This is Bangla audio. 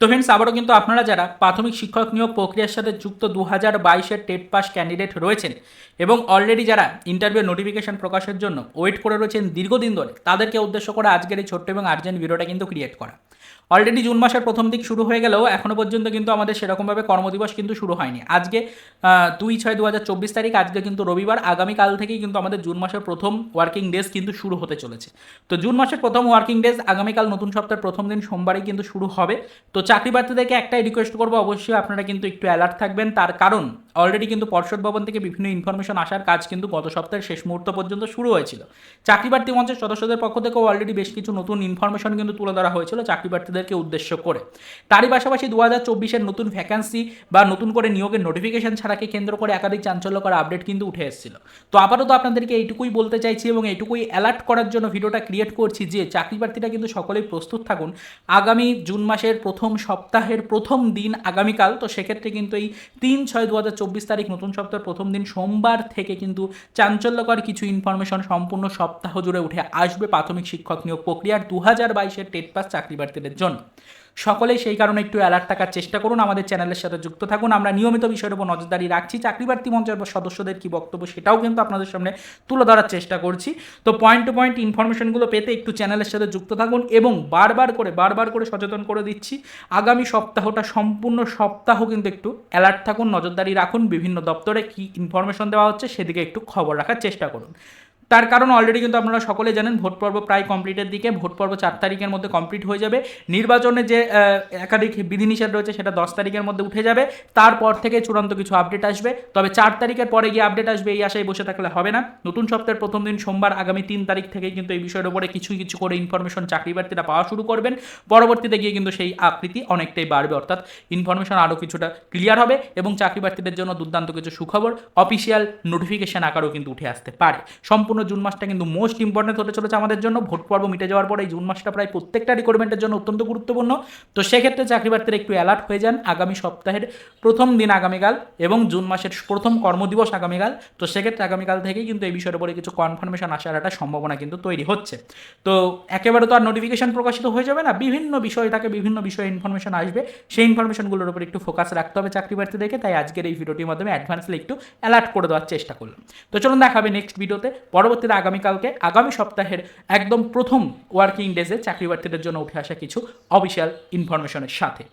তো ফ্রেন্ডস আবারও কিন্তু আপনারা যারা প্রাথমিক শিক্ষক নিয়োগ প্রক্রিয়ার সাথে যুক্ত দু হাজার বাইশের টেট পাস ক্যান্ডিডেট রয়েছেন এবং অলরেডি যারা ইন্টারভিউ নোটিফিকেশন প্রকাশের জন্য ওয়েট করে রয়েছেন দীর্ঘদিন ধরে, তাদেরকে উদ্দেশ্য করে আজকের এই ছোট্ট এবং আর্জেন্ট ভিডিওটা কিন্তু ক্রিয়েট করা। অলরেডি জুন মাসের প্রথম দিক শুরু হয়ে গেলেও এখনও পর্যন্ত কিন্তু আমাদের সেরকমভাবে কর্মদিবস কিন্তু শুরু হয়নি। আজকে দুই ছয় দু হাজার চব্বিশ তারিখ, আজকে কিন্তু রবিবার, আগামীকাল থেকেই কিন্তু আমাদের জুন মাসের প্রথম ওয়ার্কিং ডেজ কিন্তু শুরু হতে চলেছে। তো জুন মাসের প্রথম ওয়ার্কিং ডেজ আগামীকাল নতুন সপ্তাহের প্রথম দিন সোমবারই কিন্তু শুরু হবে। তো চাকরি প্রার্থীদেরকে একটাই রিকোয়েস্ট করব, অবশ্যই আপনারা কিন্তু একটু অ্যালার্ট থাকবেন। তার কারণ অলরেডি কিন্তু পর্ষদ ভবন থেকে বিভিন্ন ইনফরমেশন আসার কাজ কিন্তু গত সপ্তাহের শেষ মুহূর্ত পর্যন্ত শুরু হয়েছিল। চাকরি প্রার্থী মঞ্চের সদস্যদের পক্ষ থেকেও অলরেডি বেশ কিছু নতুন ইনফরমেশন কিন্তু তুলে ধরা হয়েছিল চাকরি প্রার্থীদেরকে উদ্দেশ্য করে। তারই পাশাপাশি দু হাজার চব্বিশের নতুন ভ্যাকান্সি বা নতুন করে নিয়োগের নোটিফিকেশন ছাড়াকে কেন্দ্র করে একাধিক চাঞ্চল্যকর আপডেট কিন্তু উঠে এসেছিল। তো আপাতত আপনাদেরকে এইটুকুই বলতে চাইছি এবং এইটুকুই অ্যালার্ট করার জন্য ভিডিওটা ক্রিয়েট করছি যে চাকরি প্রার্থীরা কিন্তু সকলেই প্রস্তুত থাকুন। আগামী জুন মাসের প্রথম সপ্তাহের প্রথম দিন আগামীকাল, তো সেক্ষেত্রে কিন্তু এই তিন ছয় দু চব্বিশ তারিখ নতুন সপ্তাহের প্রথম দিন সোমবার থেকে কিন্তু চাঞ্চল্যকর কিছু ইনফরমেশন সম্পূর্ণ সপ্তাহ জুড়ে উঠে আসবে প্রাথমিক শিক্ষক নিয়োগ প্রক্রিয়ার দু হাজার বাইশের টেট পাস চাকরি প্রার্থীদের জন্য। সকলেই সেই কারণে একটু অ্যালার্ট থাকার চেষ্টা করুন, আমাদের চ্যানেলের সাথে যুক্ত থাকুন। আমরা নিয়মিত বিষয়ের উপর নজরদারি রাখছি চাকরি প্রার্থী মঞ্চের সদস্যদের কি বক্তব্য সেটাও কিন্তু আপনাদের সামনে তুলে ধরার চেষ্টা করছি। তো পয়েন্ট টু পয়েন্ট ইনফরমেশনগুলো পেতে একটু চ্যানেলের সাথে যুক্ত থাকুন এবং বারবার করে বারবার করে সচেতন করে দিচ্ছি। আগামী সপ্তাহটা সম্পূর্ণ সপ্তাহ কিন্তু একটু অ্যালার্ট থাকুন, নজরদারি রাখুন, বিভিন্ন দপ্তরে কি ইনফরমেশন দেওয়া হচ্ছে সেদিকে একটু খবর রাখার চেষ্টা করুন। তার কারণ অলরেডি কিন্তু আপনারা সকলে জানেন, ভোট পর্ব প্রায় কমপ্লিটের দিকে, ভোট পর্ব চার তারিখের মধ্যে কমপ্লিট হয়ে যাবে। নির্বাচনে যে একাধিক বিধিনিষেধ রয়েছে সেটা দশ তারিখের মধ্যে উঠে যাবে। তারপর থেকে চূড়ান্ত কিছু আপডেট আসবে। তবে চার তারিখের পরে গিয়ে আপডেট আসবে এই আশায় বসে থাকলে হবে না। নতুন সপ্তাহের প্রথম দিন সোমবার আগামী তিন তারিখ থেকে কিন্তু এই বিষয়ের উপরে কিছু কিছু করে ইনফরমেশন চাকরি প্রার্থীরা পাওয়া শুরু করবেন। পরবর্তীতে গিয়ে কিন্তু সেই আকৃতি অনেকটাই বাড়বে। অর্থাৎ ইনফরমেশন আরও কিছুটা ক্লিয়ার হবে এবং চাকরি প্রার্থীদের জন্য দুর্দান্ত কিছু সুখবর অফিসিয়াল নোটিফিকেশন আকারও কিন্তু উঠে আসতে পারে। সম্পূর্ণ জুন মাসটা কিন্তু মোস্ট ইম্পর্টেন্ট হতে চলেছে আমাদের জন্য। ভোট পর্ব মিটে যাওয়ার পরে এই জুন মাসটা প্রায় প্রত্যেকটা রিক্রুটমেন্টের জন্য অত্যন্ত গুরুত্বপূর্ণ। তো সেক্ষেত্রে চাকরি প্রার্থীরা একটু অ্যালার্ট হয়ে যান আগামী সপ্তাহের প্রথম দিন আগামীকাল এবং জুন মাসের প্রথম কর্মদিবস আগামীকাল। তো সেক্ষেত্রে আগামীকাল থেকেই কিন্তু এই বিষয়ের উপরে কিছু কনফার্মেশন আসার একটা সম্ভাবনা কিন্তু তৈরি হচ্ছে। তো একেবারে তো আর নোটিফিকেশন প্রকাশিত হয়ে যাবে না, বিভিন্ন বিষয় থাকে, বিভিন্ন বিষয়ে ইনফরমেশন আসবে। সেই ইনফরমেশনগুলোর উপর একটু ফোকাস রাখতে হবে চাকরি প্রার্থীদেরকে তাই আজকের এই ভিডিওটির মাধ্যমে অ্যাডভান্সলি একটু অ্যালার্ট করে দেওয়ার চেষ্টা করলাম। তো চলুন দেখাবে নেক্সট ভিডিওতে পরবর্তীতে আগামীকালকে, আগামী সপ্তাহের একদম প্রথম ওয়ার্কিং ডেজে চাকরি প্রার্থীদের জন্য উঠে আসা কিছু অফিসিয়াল ইনফরমেশনের সাথে।